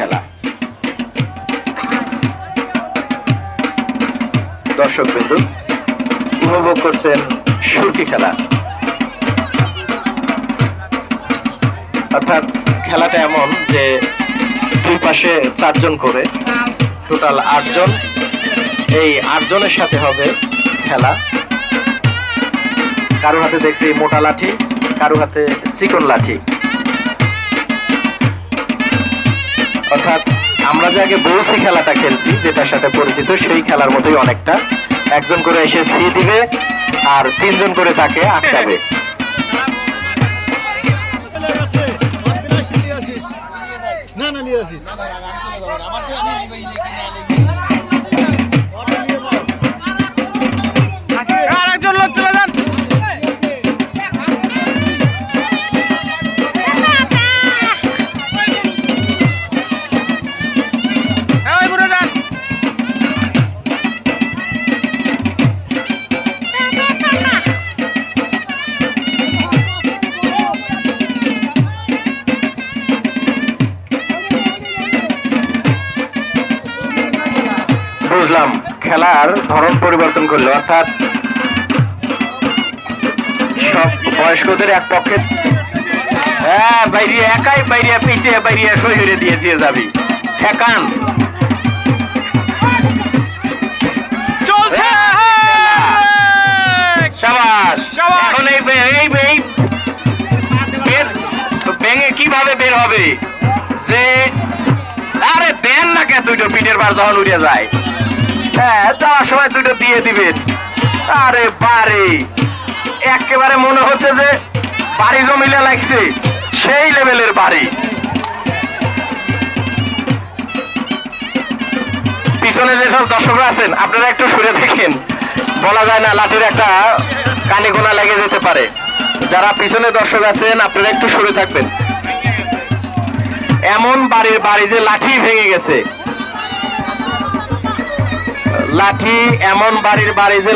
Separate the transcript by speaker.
Speaker 1: খেলা। দর্শক বিন্দু উপভোগ করছেন সুরকি খেলা। অর্থাৎ খেলাটা এমন যে দুই পাশে চারজন করে, টোটাল আটজন। এই আটজনের সাথে হবে খেলা। কারও হাতে দেখছি মোটা লাঠি, কারও হাতে চিকন লাঠি। অর্থাৎ আমরা যে আগে বৌসি খেলাটা খেলছি যেটার সাথে পরিচিত সেই খেলার মতোই অনেকটা। একজন করে এসে সি দিবে আর তিনজন করে তাকে আটকাবে।
Speaker 2: না না নিয়ে আসিস।
Speaker 1: বুঝলাম খেলার ধরন পরিবর্তন করল অর্থাৎ সব বয়স্কদের এক পক্ষে হ্যাঁ বাইরে একাই বাইরে পিছিয়ে বাইরে শরীরে দিয়ে দিয়ে যাবি। ঠেকান।
Speaker 3: চলছে!
Speaker 1: সাবাস।
Speaker 3: সাবাস।
Speaker 1: এখন এই এই এই ভেঙে কীভাবে বের হবে? যে আরে দেন না কে দুটো পিঠের বার যখন উড়ে যায়। হ্যাঁ একেবারে মনে হচ্ছে যে বাড়ি জমিলে লাগছে, সেই লেভেলের বাড়ি। পিছনে যেসব দর্শকরা আছেন, আপনারা একটু সরে দেখেন। বলা যায় না লাঠির একটা কানে গোনা লেগে যেতে পারে। যারা পিছনে দর্শক আছেন, আপনারা একটু সরে থাকবেন। এমন বাড়ির বাড়ি যে লাঠি ভেঙে গেছে। লাঠি এমন বাড়ির বাড়ি যে